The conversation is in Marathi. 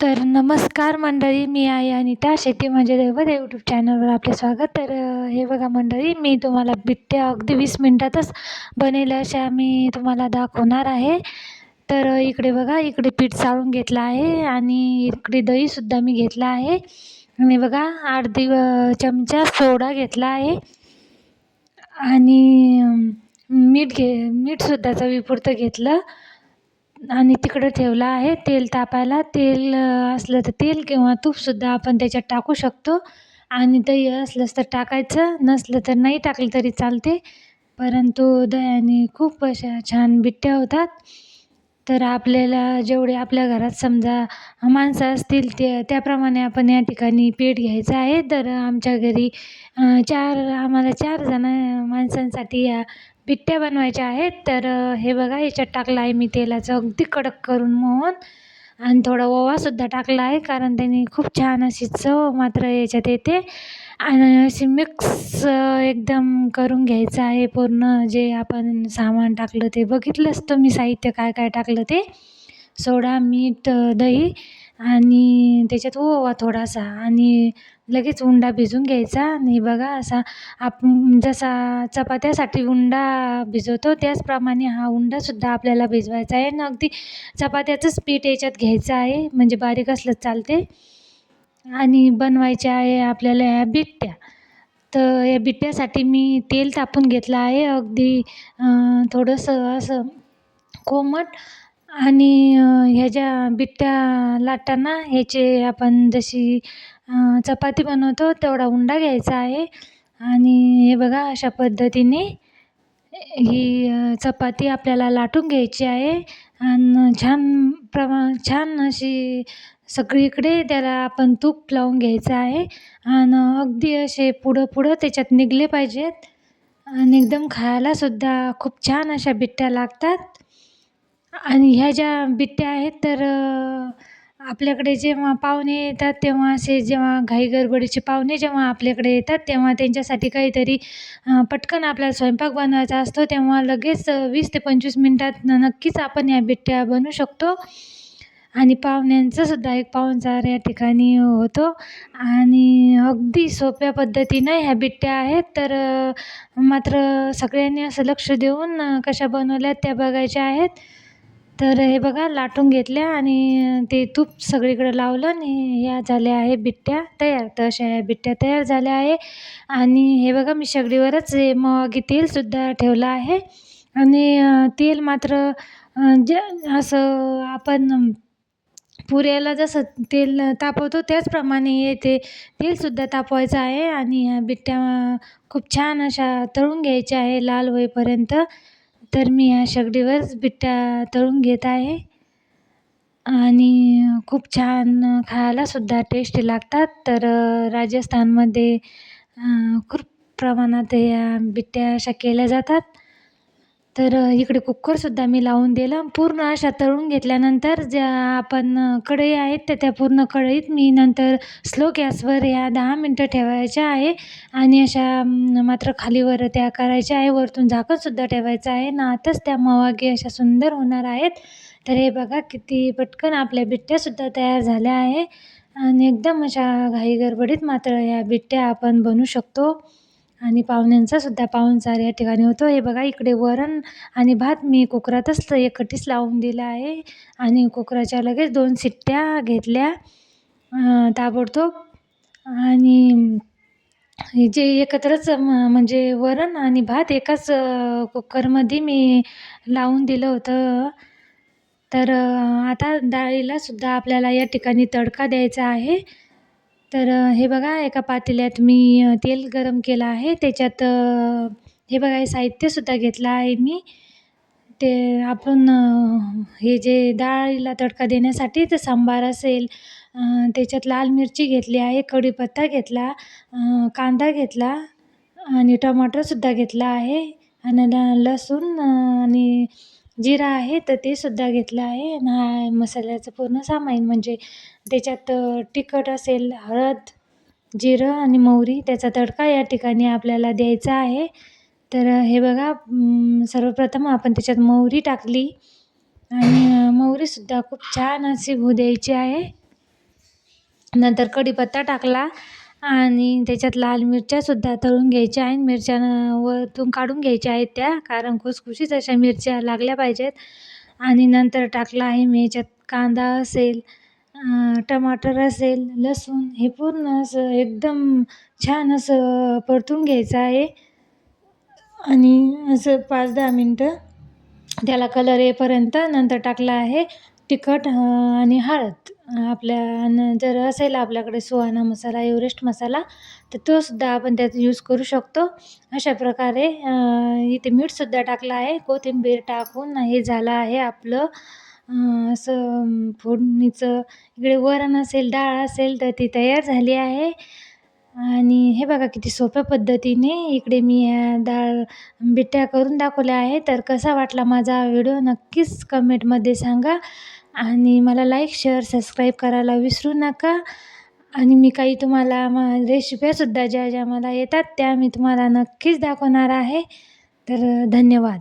तर नमस्कार मंडळी मी आहे अनिता शेती म्हणजे दैवत या यूट्यूब चॅनलवर आपले स्वागत. तर हे बघा मंडळी मी तुम्हाला बिट्ट्या अगदी वीस मिनटातच बनेल अशा मी तुम्हाला दाखवणार आहे. तर इकडे बघा इकडे पीठ चाळून घेतलं आहे आणि इकडे दहीसुद्धा मी घेतलं आहे. आणि बघा आठ दिव चमचा सोडा घेतला आहे. आणि मीठ घे मीठसुद्धा चवीपुरतं घेतलं. आणि तिकडं ठेवलं आहे तेल तापायला. तेल असलं तर तेल किंवा तूपसुद्धा आपण त्याच्यात टाकू शकतो. आणि दही असलंच तर टाकायचं नसलं तर नाही टाकलं तरी चालते. परंतु दह्याने खूप अशा छान बिट्ट्या होतात. तर आपल्याला जेवढे आपल्या घरात समजा माणसं असतील ते त्याप्रमाणे आपण या ठिकाणी पीठ घ्यायचं आहे. तर आमच्या घरी चार आम्हाला चार जण माणसांसाठी या बिट्ट्या बनवायच्या आहेत तर हे बघा याच्यात टाकलं आहे मी तेलाचं. अगदी कडक करून मोहन. आणि थोडा ओवासुद्धा टाकला आहे कारण त्याने खूप छान अशी चव मात्र याच्यात येते. आणि अशी मिक्स एकदम करून घ्यायचं आहे पूर्ण जे आपण सामान टाकलं ते. बघितलंच तुम्ही साहित्य काय काय टाकलं ते? सोडा मीठ दही आणि त्याच्यात ओवा थोडासा. आणि लगेच उंडा भिजवून घ्यायचा आणि बघा असा आपण जसा चपात्यासाठी उंडा भिजवतो त्याचप्रमाणे हा उंडासुद्धा आपल्याला भिजवायचा आहे आणि अगदी चपात्याचंच पीठ याच्यात घ्यायचं आहे म्हणजे बारीक असलंच चालते. आणि बनवायच्या आहे आपल्याला ह्या बिट्ट्या. तर या बिट्ट्यासाठी मी तेल तापून घेतलं आहे अगदी थोडंसं असं कोमट. आणि ह्या ज्या बिट्ट्या लाटताना ह्याचे आपण जशी चपाती बनवतो तेवढा उंडा घ्यायचा आहे. आणि हे बघा अशा पद्धतीने ही चपाती आपल्याला लाटून घ्यायची आहे. आणि छान प्रमा छान अशी सगळीकडे त्याला आपण तूप लावून घ्यायचं आहे. आणि अगदी असे पुढं पुढं त्याच्यात निघले पाहिजेत. आणि एकदम खायलासुद्धा खूप छान अशा बिट्ट्या लागतात. आणि ह्या ज्या बिट्ट्या आहेत तर आपल्याकडे जेव्हा पाहुणे येतात तेव्हा असे जेव्हा घाई गडबडीचे पाहुणे जेव्हा आपल्याकडे येतात तेव्हा त्यांच्यासाठी काहीतरी पटकन आपल्याला स्वयंपाक बनवायचा असतो. तेव्हा लगेच वीस ते पंचवीस मिनटात नक्कीच आपण या बिट्ट्या बनवू शकतो. आणि पाहुण्यांचासुद्धा एक पाहुणचार या ठिकाणी होतो. आणि अगदी सोप्या पद्धतीनं ह्या बिट्ट्या आहेत. तर मात्र सगळ्यांनी असं लक्ष देऊन कशा बनवल्या त्या बघायच्या आहेत. तर हे बघा लाटून घेतल्या आणि ते तूप सगळीकडं लावलं आणि ह्या झाल्या आहे बिट्ट्या तयार. तर अशा ह्या बिट्ट्या तयार झाल्या आहे. आणि हे बघा मी शेगडीवरच हे मग तेलसुद्धा ठेवलं आहे. आणि तेल मात्र जे असं आपण पुऱ्याला जसं तेल तापवतो त्याचप्रमाणे हे ते तेलसुद्धा तापवायचं आहे. आणि ह्या बिट्ट्या खूप छान अशा तळून घ्यायच्या आहे लाल होईपर्यंत. तर मी ह्या शेगडीवरच बिट्ट्या तळून घेत आहे. आणि खूप छान खायलासुद्धा टेस्टी लागतात. तर राजस्थानमध्ये खूप प्रमाणात या बिट्ट्या अशा केल्या जातात. तर इकडे कुक्करसुद्धा मी लावून दिलं पूर्ण अशा तळून घेतल्यानंतर ज्या आपण कढई आहेत त्या त्या पूर्ण कढईत मी नंतर स्लो गॅसवर या दहा मिनटं ठेवायच्या आहे आणि अशा मात्र खालीवर त्या करायच्या आहे. वरतून झाकणसुद्धा ठेवायचं आहे. ना आताच त्या मवागी अशा सुंदर होणार आहेत. तर हे बघा किती पटकन आपल्या बिट्ट्यासुद्धा तयार झाल्या आहे आणि एकदम अशा घाई गडबडीत मात्र या बिट्ट्या आपण बनवू शकतो. आणि पाहुण्यांचासुद्धा पाहुणचार या ठिकाणी होतो. हे बघा इकडे वरण आणि भात मी कुकरातच एकटीच लावून दिला आहे. आणि कुकराच्या लगेच दोन शिट्ट्या घेतल्या ताबडतोब. आणि जे एकत्रच म म्हणजे वरण आणि भात एकाच कुकरमध्ये मी लावून दिलं होतं. तर आता डाळीलासुद्धा आपल्याला या ठिकाणी तडका द्यायचा आहे. तर हे बघा एका पातेल्यात मी तेल गरम केलं आहे. त्याच्यात हे बघा हे साहित्यसुद्धा घेतलं आहे मी. ते आपण हे जे डाळीला तडका देण्यासाठी तर सांबार असेल त्याच्यात लाल मिरची घेतली आहे कढीपत्ता घेतला कांदा घेतला आणि टमाटरसुद्धा घेतला आहे. आणि लसूण आणि जिरा आहे तर ते सुद्धा घेतलं आहे. आणि हा मसाल्याचं पूर्ण सामान म्हणजे त्याच्यात तिखट असेल हळद जिरं आणि मोहरी त्याचा तडका या ठिकाणी आपल्याला द्यायचा आहे. तर हे बघा सर्वप्रथम आपण त्याच्यात मोहरी टाकली. आणि मोहरीसुद्धा खूप छान अशी होऊ द्यायची आहे. नंतर कढीपत्ता टाकला. आणि त्याच्यात लाल मिरच्यासुद्धा तळून घ्यायच्या आहे मिरच्या वरतून काढून घ्यायच्या आहेत त्या कारण खुसखुशीत अशा मिरच्या लागल्या पाहिजेत. आणि नंतर टाकला आहे मी याच्यात कांदा असेल टमाटर असेल लसूण हे पूर्ण असं एकदम छान असं परतून घ्यायचं आहे. आणि असं पाच दहा मिनटं त्याला कलर येईपर्यंत नंतर टाकला आहे. तिखट आणि हळद. आपल्या न जर असेल आपल्याकडे सुहाना मसाला एवरेस्ट मसाला तर तोसुद्धा आपण त्यात यूज करू शकतो. अशा प्रकारे इथे मीठसुद्धा टाकलं आहे. कोथिंबीर टाकून हे झालं आहे आपलं. असं फोडणीचं. इकडे वरण असेल डाळ असेल तर ती तयार झाली आहे. आणि हे बघा किती सोप्या पद्धतीने इकडे मी डाळ बिट्ट्या करून दाखवल्या आहे तर कसा वाटला माझा व्हिडिओ नक्कीच कमेंटमध्ये सांगा. आणि मला लाईक शेअर सबस्क्राईब करायला विसरू नका. आणि मी काही तुम्हाला म रेसिप्यासुद्धा ज्या ज्या मला येतात त्या मी तुम्हाला नक्कीच दाखवणार आहे. तर धन्यवाद.